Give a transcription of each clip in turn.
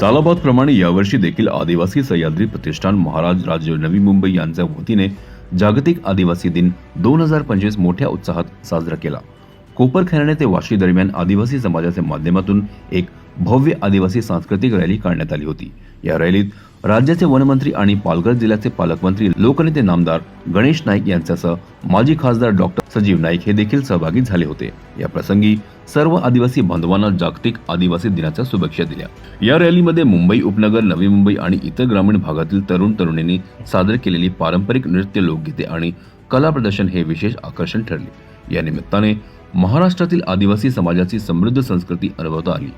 सालाबादप्रमाणे यावर्षी देखील आदिवासी सह्याद्री प्रतिष्ठान महाराज राज्य नवी मुंबई यांच्या वतीने जागतिक आदिवासी दिन दोन हजार पंचवीस मोठ्या उत्साहात साजरा केला. कोपरखैरणे ते वाशी दरम्यान आदिवासी समाजाच्या माध्यमातून एक भव्य आदिवासी सांस्कृतिक रॅली काढण्यात आली होती. या रॅलीत राज्याचे वनमंत्री आणि पालघर जिल्ह्याचे पालकमंत्री लोकनेते नामदार गणेश नाईक यांच्यासह माजी खासदार डॉक्टर सजीव नाईक हे देखील सहभागी झाले होते. या प्रसंगी सर्व आदिवासी बांधवांना जागतिक आदिवासी दिनाच्या शुभेच्छा दिल्या. या रॅलीमध्ये मुंबई उपनगर नवी मुंबई आणि इतर ग्रामीण भागातील तरुण तरुणींनी सादर केलेली पारंपरिक नृत्य लोकगीते आणि कला प्रदर्शन हे विशेष आकर्षण ठरले. या निमित्ताने महाराष्ट्रातील आदिवासी समाजाची समृद्ध संस्कृती अनुभवता आली.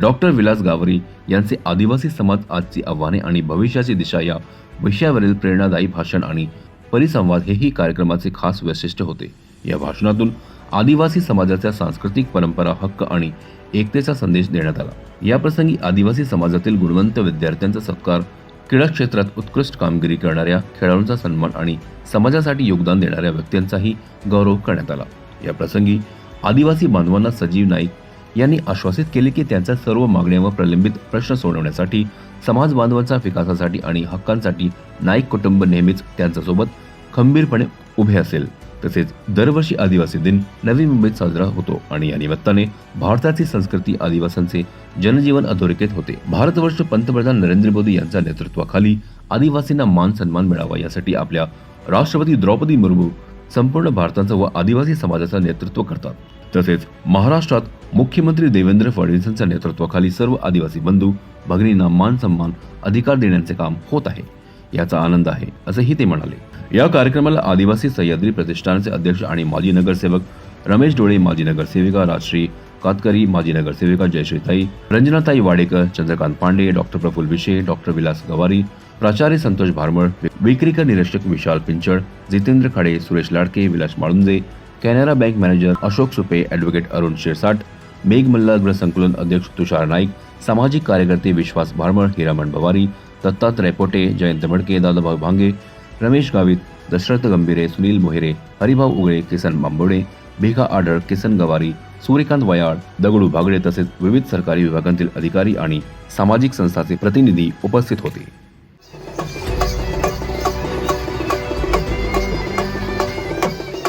डॉक्टर विलास गावरी यांचे आदिवासी समाज आजची आव्हाने आणि भविष्याची दिशा या विषयावरील प्रेरणादायी भाषण आणि परिसंवाद हेही कार्यक्रमाचे खास वैशिष्ट्य होते. या भाषणातून आदिवासी समाजाच्या सांस्कृतिक परंपरा हक्क आणि एकतेचा संदेश देण्यात आला. याप्रसंगी आदिवासी समाजातील गुणवंत विद्यार्थ्यांचा सत्कार क्रीडा क्षेत्रात उत्कृष्ट कामगिरी करणाऱ्या खेळाडूंचा सन्मान आणि समाजासाठी योगदान देणाऱ्या व्यक्तींचाही गौरव करण्यात आला. या प्रसंगी आदिवासी बांधवांना सजीव नाईक यांनी आश्वासित केले की त्यांच्या सर्व मागण्या व प्रलंबित प्रश्न सोडवण्यासाठी समाज बांधवांच्या विकासासाठी आणि हक्कांसाठी नाईक कुटुंब नेहमीच त्यांच्यासोबत खंबीरपणे उभे असेल. तसेच दरवर्षी आदिवासी दिन नवी मुंबईत साजरा होतो आणि या निमित्ताने भारताची संस्कृती आदिवासींचे जनजीवन अधोरेखित होते. भारतवर्ष पंतप्रधान नरेंद्र मोदी यांच्या नेतृत्वाखाली आदिवासींना मान सन्मान मिळावा यासाठी आपल्या राष्ट्रपती द्रौपदी मुर्मू संपूर्ण भारताचं व आदिवासी समाजाचं नेतृत्व करतात. तसेच महाराष्ट्रात मुख्यमंत्री देवेंद्र फडणवीसांच्या नेतृत्वाखाली सर्व आदिवासी बंधू भगिनींना मान सन्मान अधिकार देण्याचे काम होत आहे. याचा आनंद आहे असंही ते म्हणाले. या कार्यक्रमाला आदिवासी सह्याद्री प्रतिष्ठानचे अध्यक्ष आणि माजी नगरसेवक रमेश डोळे माजी नगरसेविका राजश्री कातकरी माजी नगरसेविका जयश्रीताई रंजनाताई वाडेकर चंद्रकांत पांडे डॉक्टर प्रफुल विशे डॉक्टर विलास गवारी प्राचार्य संतोष भारमळ विक्रीकर निरीक्षक विशाल पिंचड Jitendra Khade Suresh Ladke Vilas Malunje Canara bank manager Ashok Supe advocate Arun Shirsat Megh Malhar गृहसंकुलन अध्यक्ष तुषार नाईक सामाजिक कार्यकर्ते विश्वास भारमळ हिरामण भवारी दत्तात रेपोटे जयंत मडके दादाभाऊ भांगे रमेश गावित दशरथ गंभीरे सुनील मोहिरे हरिभाऊ उगळे किसन बांबोडे भिका आडळ किसन गवारी सूर्यकांत वयाळ दगडू भागडे तसेच विविध सरकारी विभागांतील अधिकारी आणि सामाजिक संस्थाचे प्रतिनिधी उपस्थित होते.